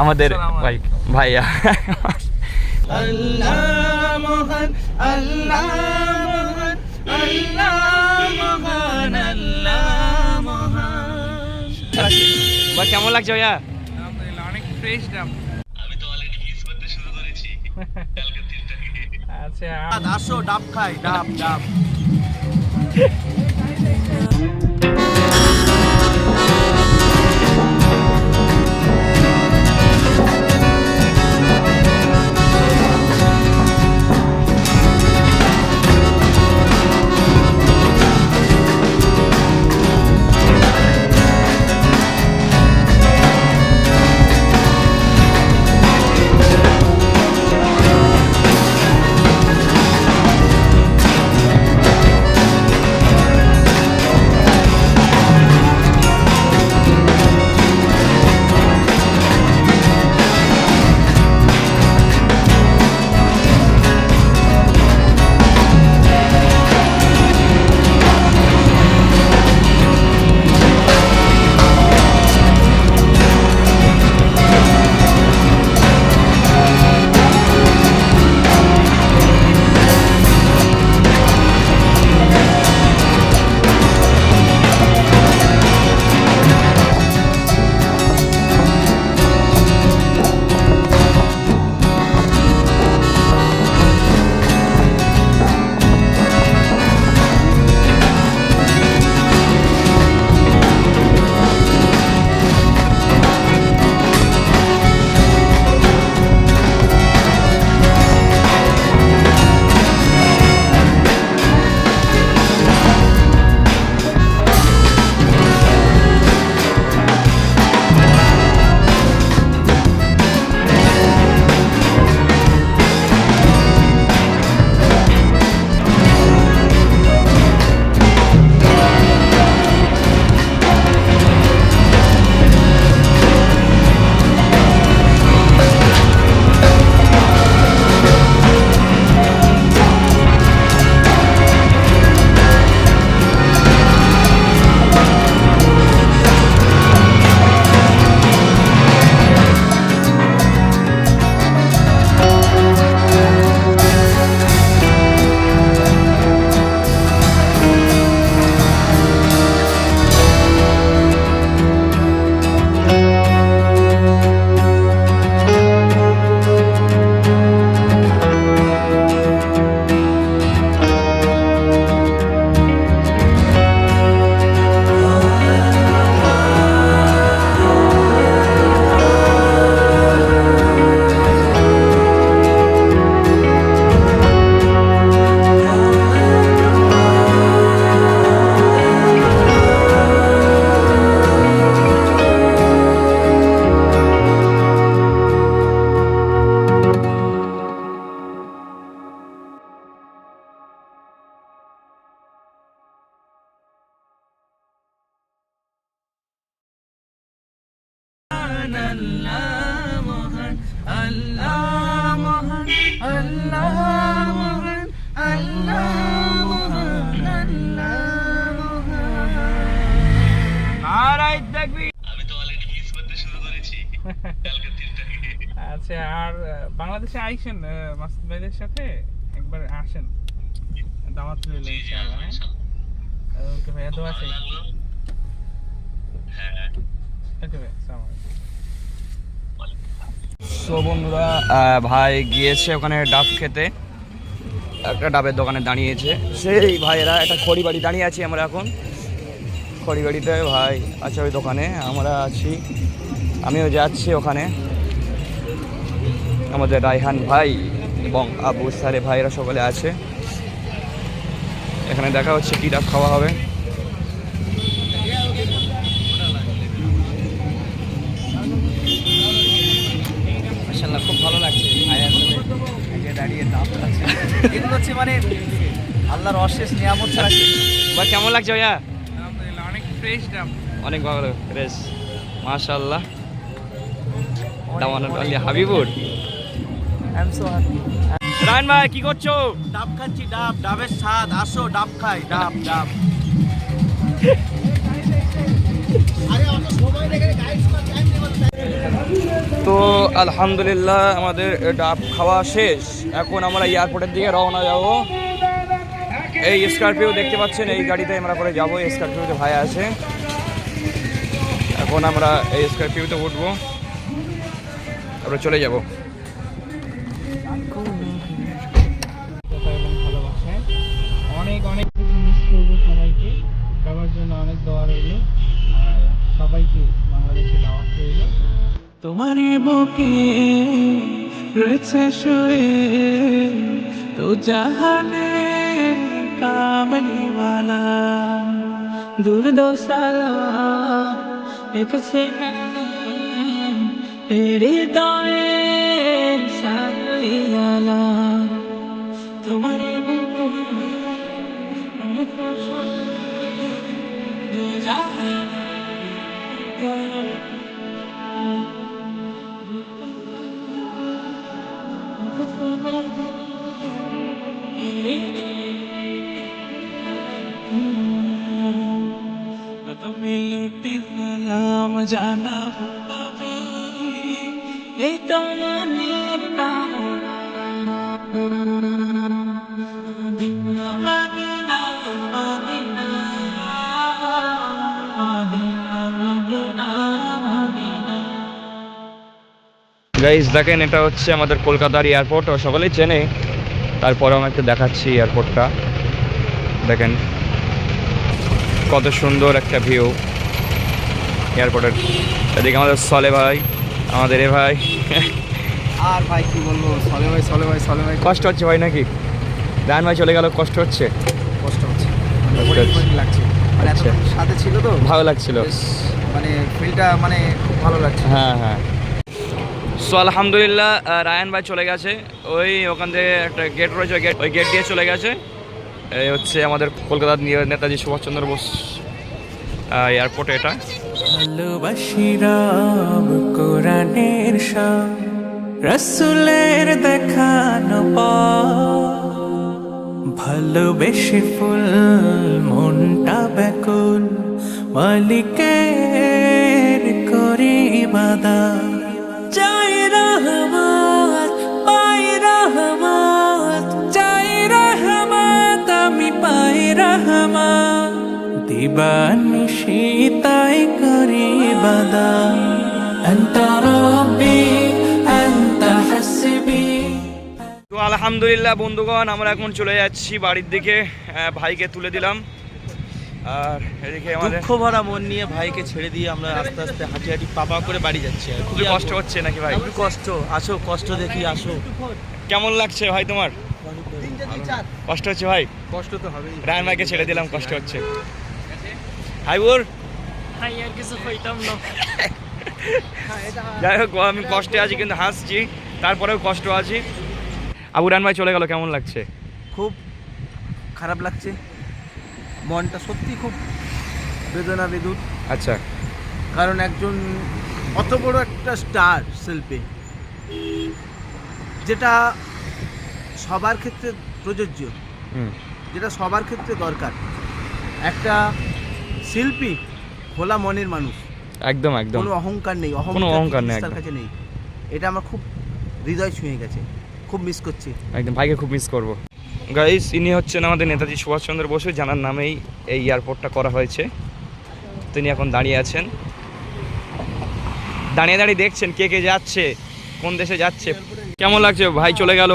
আমাদের ভাই ভাইয়া। আল্লাহ মহান আল্লাহ মহান আল্লাহ মহান আল্লাহ মহান ভাই কেমন লাগছে ভাইয়া? অনেক ফ্রেশ ডাব আচ্ছা আসো ডাব খাই ডাব ডাব। আচ্ছা আর বাংলাদেশে আইসেন মাসুদ ভাইদের সাথে? একবার আসেন। দাওয়াত রইল ইনশাআল্লাহ ওকে ভাইয়া দোয়া চাই। হ্যাঁ। ওকে ভাই আসসালামু সো বন্ধুরা ভাই গিয়েছে ওখানে ডাব খেতে। একটা ডাবের দোকানে দাঁড়িয়েছে। সেই ভাইয়েরা একটা খড়ি বাড়ি দাঁড়িয়ে আছি আমরা এখন। খড়ি বাড়িতে ভাই আছে ওই দোকানে আমরা আছি। আমিও যাচ্ছি ওখানে। আমাদের রায়হান ভাই এবং আবু সারে ভাইরা সকলে আছে। এখানে দেখা হচ্ছে কী ডাব খাওয়া হবে। মাশাআল্লাহ খুব ভালো লাগছে। দাঁড়িয়ে এগুলো হচ্ছে মানে আল্লাহর অশেষ নিয়ামত ছাড়া কেমন লাগছে ভাইয়া? অনেক ফ্রেশ ডাব। অনেক ভালো ফ্রেশ মাশাআল্লাহ। দামান Ali Habibur. I am so happy Rayan ভাই কি করছ? ডাব খাচ্ছি ডাব। ডাবের স্বাদ। আসো ডাব খাই। ডাব ডাব। তো আলহামদুলিল্লাহ আমাদের ডাব খাওয়া শেষ। এখন আমরা এয়ারপোর্টের দিকে রওনা যাব। এই স্করপিও দেখতে পাচ্ছেন এই গাড়িতে আমরা করে যাব। এই স্করপিওতে ভাই আছে। এখন আমরা এই স্করপিওতে উঠবো। আমরা চলে যাব। ভালোবাসায় অনেক অনেক মিস সবাইকে তোমার বুকে রয়েছে শুয়ে তো জাহানে কামলিওয়ালা। দূর দোসালা হৃদয়ে সারিয়ালা তোমার তুমি লুটি গেলাম জানা গাইজ দেখেন এটা হচ্ছে আমাদের কলকাতার এয়ারপোর্ট ও সকলেই চেনে। তারপরে আমি একটু দেখাচ্ছি এয়ারপোর্টটা দেখেন কত সুন্দর একটা ভিউ এয়ারপোর্টের এদিকে আমাদের সলে ভাই আমাদের এ ভাই। আর ভাই কি বলব? সলে ভাই সলে ভাই সলে ভাই। কষ্ট হচ্ছে ভাই নাকি? ডান ভাই চলে গেল কষ্ট হচ্ছে? কষ্ট হচ্ছে। মানে লাগছে। মানে আচ্ছা। সাথে ছিল তো? ভালো লাগছিল। মানে ফিলটা মানে খুব ভালো লাগছে। হ্যাঁ হ্যাঁ। সো আলহামদুলিল্লাহ রায়ান ভাই চলে গেছে। ওই ওখান থেকে একটা গেট রয়েছে, ওই গেট ওই গেট দিয়ে চলে গেছে। এই হচ্ছে আমাদের কলকাতার নেতাজি সুভাষচন্দ্র বোস এয়ারপোর্ট এটা। ভালোবাসি রাম কোরআনের রসুলের দেখানো। ভালোবেসে ফুল, মনটা ব্যাকুল, মালিকের করে বাদা রহমত পাই রহমত চাই রহমত আমি পাই রহমত দিবানিশি তাই করি বাদা أنت ربي أنت حسبي তো আলহামদুলিল্লাহ বন্ধুগণ আমরা এখন চলে যাচ্ছি বাড়ির দিকে আহ, ভাইকে তুলে দিলাম আর এদিকে আমাদের দুঃখ ভরা মন নিয়ে ভাইকে ছেড়ে দিয়ে আমরা আস্তে আস্তে হাঁটি হাঁটি পাপা করে বাড়ি যাচ্ছি আর খুবই কষ্ট হচ্ছে নাকি ভাই? খুবই কষ্ট আসো কষ্ট দেখি আসো। কেমন লাগছে ভাই তোমার? কষ্ট হচ্ছে ভাই? কষ্ট তো হবেই। রায়ন ভাইকে ছেড়ে দিলাম কষ্ট হচ্ছে। হাই বোর। যাই হোক আমি কষ্টে আছি কিন্তু হাসছি তারপরেও কষ্ট আছি। আবু রান ভাই চলে গেল কেমন লাগছে? খুব খারাপ লাগছে। মনটা সত্যি খুব বেদনা বেদুর। আচ্ছা। কারণ একজন অত বড় একটা স্টার শিল্পী যেটা সবার ক্ষেত্রে প্রযোজ্য হুম। যেটা সবার ক্ষেত্রে দরকার। একটা শিল্পী খোলা মনের মানুষ। একদম একদম। কোনো অহংকার নেই কোনো অহংকার নেই, তার কাছে নেই। এটা আমার খুব হৃদয় ছুঁয়ে গেছে খুব মিস করছি। একদম ভাইকে খুব মিস করব। গাইস ইনি হচ্ছেন আমাদের নেতাজি সুভাষচন্দ্র বসু জানার নামেই এই এয়ারপোর্টটা করা হয়েছে। তিনি এখন দাঁড়িয়ে আছেন। দাঁড়িয়ে দাঁড়িয়ে দেখছেন কে কে যাচ্ছে কোন দেশে যাচ্ছে। কেমন লাগছে? ভাই চলে গেল।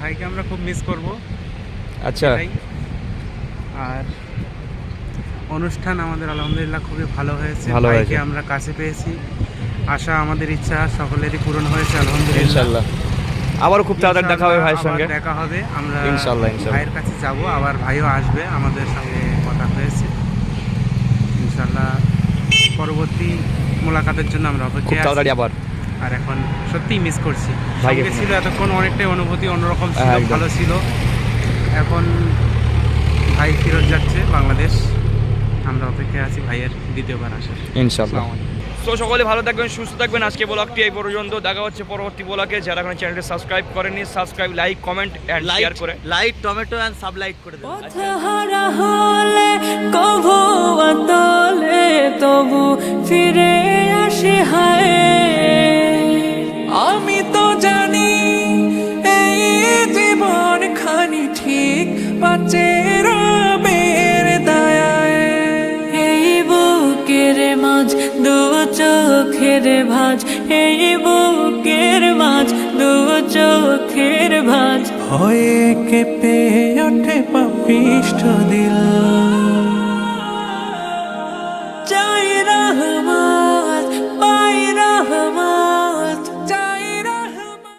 ভাইকে আমরা খুব মিস করব। আচ্ছা। আর অনুষ্ঠান আমাদের আলহামদুলিল্লাহ খুবই ভালো হয়েছে। ভালো ভাইকে। আমরা কাছে পেয়েছি। আশা আমাদের ইচ্ছা সকলেরই পূরণ হয়েছে আলহামদুলিল্লাহ। আবারও খুব তাড়াতাড়ি দেখা হবে ভাইয়ের সঙ্গে। দেখা হবে। আমরা ইনশাল্লাহ, ইনশাল্লাহ। ভাইয়ের কাছে যাব আবার ভাইও আসবে আমাদের সঙ্গে কথা হয়েছে। ইনশাল্লাহ পরবর্তী মোলাকাতের জন্য আমরা আছি তাড়াতাড়ি আবার। আর এখন সত্যিই মিস করছি। ভাইকে ছিল এতক্ষণ অনেকটাই অনুভূতি অন্যরকম ছিল হ্যাঁ, ভালো ছিল। এখন ভাই ফেরত যাচ্ছে বাংলাদেশ। আমরা অপেক্ষায় আছি ভাইয়ের দ্বিতীয়বার আসার। ইনশাল্লাহ তো সকলে ভালো থাকবেন সুস্থ থাকবেন। আজকে ব্লগটি এই পর্যন্ত। দেখা হচ্ছে পরবর্তী ব্লগে। যারা এখন চ্যানেলটি সাবস্ক্রাইব করেনি subscribe like comment and share করে। লাইক টমেটো অ্যান্ড সাবলাইট করে দেবেন। তবু ফিরে চোখের ভাজ এই বুকের মাঝ দু চোখের ভাজ। ভয়ে কেঁপে ওঠে পাপিষ্ট দিল।